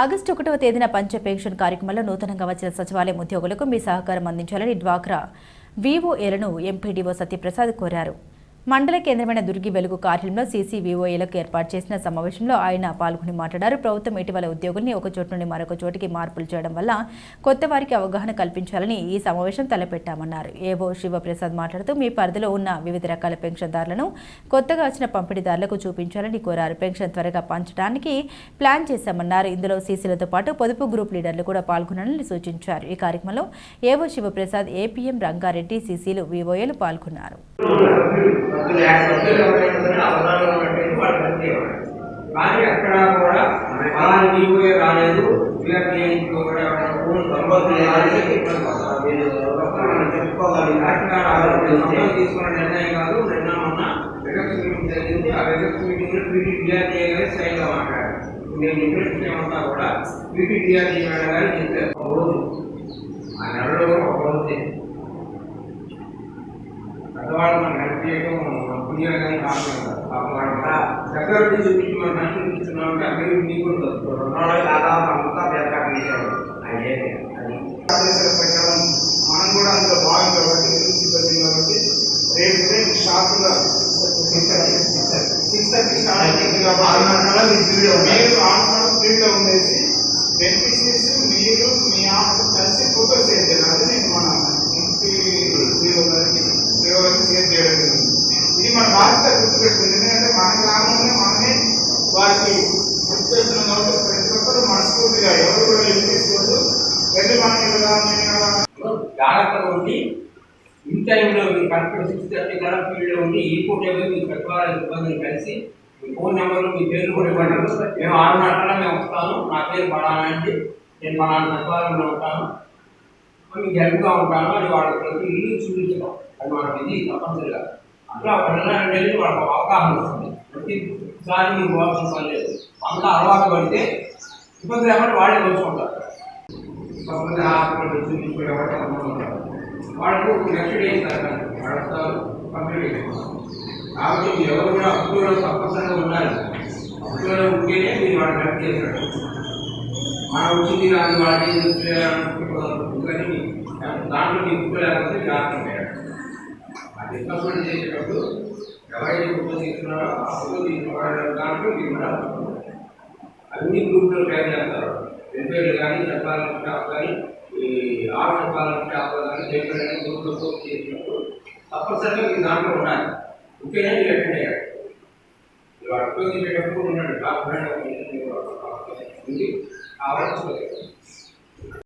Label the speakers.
Speaker 1: August ఒకటవ తేదీన పంచ పెన్షన్ కార్యక్రమంలో నూతనంగా వచ్చిన సచివాలయం ఉద్యోగులకు మీ సహకారం అందించాలని డ్వాక్రా వీఓఏలను ఎంపీడీఓ సత్యప్రసాద్ కోరారు. మండల కేంద్రమైన దుర్గి వెలుగు కార్యాలయంలో సీసీవీఓఏలకు ఏర్పాటు చేసిన సమావేశంలో ఆయన పాల్గొని మాట్లాడారు. ప్రభుత్వం ఇటీవల ఉద్యోగుల్ని ఒక చోటు నుండి మరొక చోటికి మార్పులు చేయడం వల్ల కొత్త వారికి అవగాహన కల్పించాలని ఈ సమావేశం తలపెట్టామన్నారు. ఏవో శివప్రసాద్ మాట్లాడుతూ మీ పరిధిలో ఉన్న వివిధ రకాల పెన్షన్దారులను కొత్తగా వచ్చిన పంపిణీదారులకు చూపించాలని కోరారు. పెన్షన్ త్వరగా పంచడానికి ప్లాన్ చేశామన్నారు. ఇందులో సీసీలతో పాటు పొదుపు గ్రూప్ లీడర్లు కూడా పాల్గొనాలని సూచించారు. ఈ కార్యక్రమంలో ఏవో శివప్రసాద్ ఏపీఎం రంగారెడ్డి సీసీలు వివోఏలు పాల్గొన్నారు.
Speaker 2: కానీ అక్కడ కూడా అలాంటి నీవే రాలేదు తీసుకున్న నిర్ణయం కాదు నిన్న మొన్న వెగక్స్ మీటింగ్ జరిగింది ఆ వెగక్స్ మీటింగ్లో గారి స్టైల్గా మాట్లాడారు నేను కూడా పీటీ గారు చెప్పారు ఒక రోజు ఆ నెలలో కూడా ఒక రోజు పెద్దవాళ్ళు మనం హెల్ప్ చేయడం పుణ్యం కానీ కారణం కాదు పాపం వాళ్ళు కూడా దగ్గర నుంచి చూపించి మనం నష్టం చూపిస్తున్నామంటే అక్కడ నీకు కూడా దొరుకుతుంది రెండు రోజులు దాదాపు అంతా బేరకాట చేసేవాడు అదే అది
Speaker 3: ఆదేశాలు పెట్టడం మనం కూడా అందులో భాగం కాబట్టి తెలుగు సిబ్బంది కాబట్టి రేపు రేపు షార్ప్గా సిక్స్ థర్టీ స్టార్ట్ అవుతుంది కాబట్టి మీరు ఆఫ్టర్ ఫీల్డ్లో ఉండేసి బెనిఫిషరీస్ మీరు మీ ఆఫ్ కలిసి ఫోటో వారికి గుర్తు చేస్తున్నాం కాబట్టి ప్రతి ఒక్కరు మనస్ఫూర్తిగా ఎవరు కూడా ఏం తీసుకోవద్దు. వెళ్ళి మనం కదా
Speaker 2: జాగ్రత్తగా ఉండి ఇన్ టైంలో మీరు కరెక్ట్ సిక్స్ థర్టీ కల్లా ఫీల్డ్లో ఉండి ఈ పూట మీరు పెట్టుకోవాలి ఇబ్బందులు కలిసి మీ ఫోన్ నెంబర్లు మీ పేర్లు కూడా ఇవ్వండి. మేము ఆరు గంటల మేము వస్తాను నా పేరు పడాలా అండి నేను పలానా సచివాలయంలో ఉంటాను. మీకు హెల్ప్గా ఉంటాను అని వాళ్ళకి ప్రతి ఇల్లు చూపించడం. అది మన ఇది తప్పనిసరిగా. అట్లా వెళ్ళాలని నెల వాళ్ళకి అవగాహన వస్తుంది. ప్రతిసారి మీరు పోవాల్సిన పని లేదు అంతా అలవాటు పడితే ఇబ్బంది లేకుండా వాళ్ళే తెలుసుకుంటారు. కొంతమంది హాస్పిటల్ చూపించుకునే వాళ్ళు కొంతమంది ఉంటారు వాళ్ళకు నెక్స్ట్ డే ఇస్తారు కంప్లీట్ అయిపోతారు కాబట్టి మీరు ఎవరు కూడా అప్పులో తప్పనిసరిగా ఉండాలి. అప్పులో ఉంటేనే మీరు వాళ్ళకి హెల్ప్ చేశారు మనం వచ్చింది కానీ వాళ్ళకి కానీ దాంట్లో మీకు ఉప్పు లేకపోతే మీరు అది ఇన్వెస్ట్మెంట్ చేసేటప్పుడు ఎవరైతే ఉపయోగిస్తున్నారో తీసుకున్నారో అప్పుడు తీసుకున్న దాంట్లో మీరు ఉండాలి అన్ని గ్రూపులు ట్రైన్ చేస్తారు. రిపేర్లు కానీ చెప్పాలని స్టాఫ్ కానీ ఈ ఆరు చెప్పాలని స్టాఫ్ కానీ చెప్పాలని గ్రూపులతో చేసినప్పుడు తప్పనిసరిగా మీ దాంట్లో ఉండాలి. ఇంకేనే మీరు అటెండ్ అయ్యారు. మీరు అర్థం చేసేటప్పుడు ఉన్నాడు డాక్యుమెంట్ ఉంది ఆ వర్క్